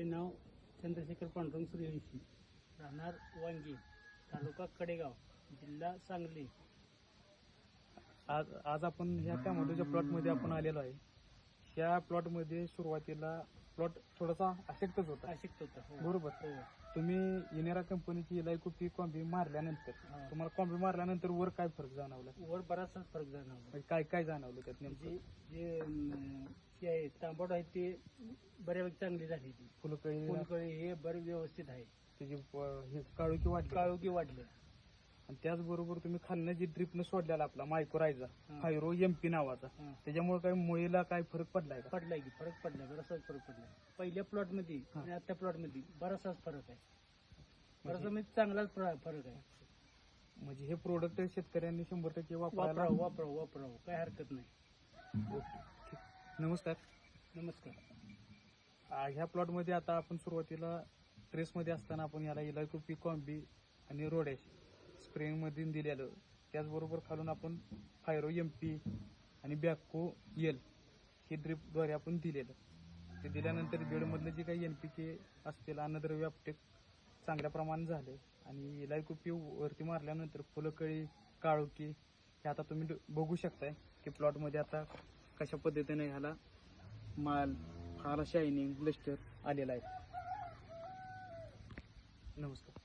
माझे नाव चंद्रशेखर पांडुरंग सूर्यवंशी राहणार वांगी तालुका कडेगाव जिल्हा सांगली आज आज आपण ह्या टॅमॅटोच्या प्लॉटमध्ये आपण आलेलो आहे ह्या प्लॉटमध्ये सुरुवातीला प्लॉट थोडासा अशक्तच होता अशिक्त होता हो. बरोबर. हो. तुम्ही इनेरा कंपनीची इलायको पी कॉम्बी मारल्यानंतर हा. तुम्हाला कॉम्बी मारल्यानंतर वर काय फरक जाणवला वर बराचसा फरक जाणवला म्हणजे काय काय जाणवलं त्यात म्हणजे जे तांबट आहे ते बऱ्यापैकी चांगली झाली ती फुलकळी फुलकळी हे बरे व्यवस्थित आहे. त्याची प- हे काळोखी वाढली. काळोखी वाढले. आणि त्याचबरोबर तुम्ही खालनं जी ड्रिपनं सोडलेला आपला मायक्रोरायझा हा. फायरो एमपी नावाचा. हा. त्याच्यामुळे काही मुळीला काय फरक पडलाय का? पडलाय की फरक पडलाय बराचसाच फरक पडलाय. पहिल्या प्लॉटमध्ये हा. आणि आता प्लॉटमध्ये बराचसाच फरक आहे. बराचसा म्हणजे म्हणजे चांगलाच फर- फरक आहे. म्हणजे हे प्रोडक्ट शेतकऱ्यांनी शंभर टक्के वापरायला वापरावं वापरावं वापरावं. काय हरकत नाही. नमस्कार. नमस्कार. आ, ह्या प्लॉटमध्ये आता आपण सुरुवातीला ट्रेसमध्ये असताना आपण याला इलाय कुपी कॉम्बी आणि रोडॅश स्प्रेमध्ये दिलेलं. त्याचबरोबर खालून आपण फायरो एम पी आणि बॅको एल हे ड्रिपद्वारे आपण दिलेलं. ते दिल्यानंतर बेडमधलं जे काही एन पी के असतील अन्नद्रव्य अपटेक चांगल्या प्रमाणात झाले. आणि इलाय कुपी वरती मारल्यानंतर फुलकळी काळोखी हे आता तुम्ही ड- बघू शकताय की प्लॉटमध्ये आता कशा पद्धतीने ह्याला माल फार शायनिंग ब्लस्टर आलेला आहे. नमस्कार.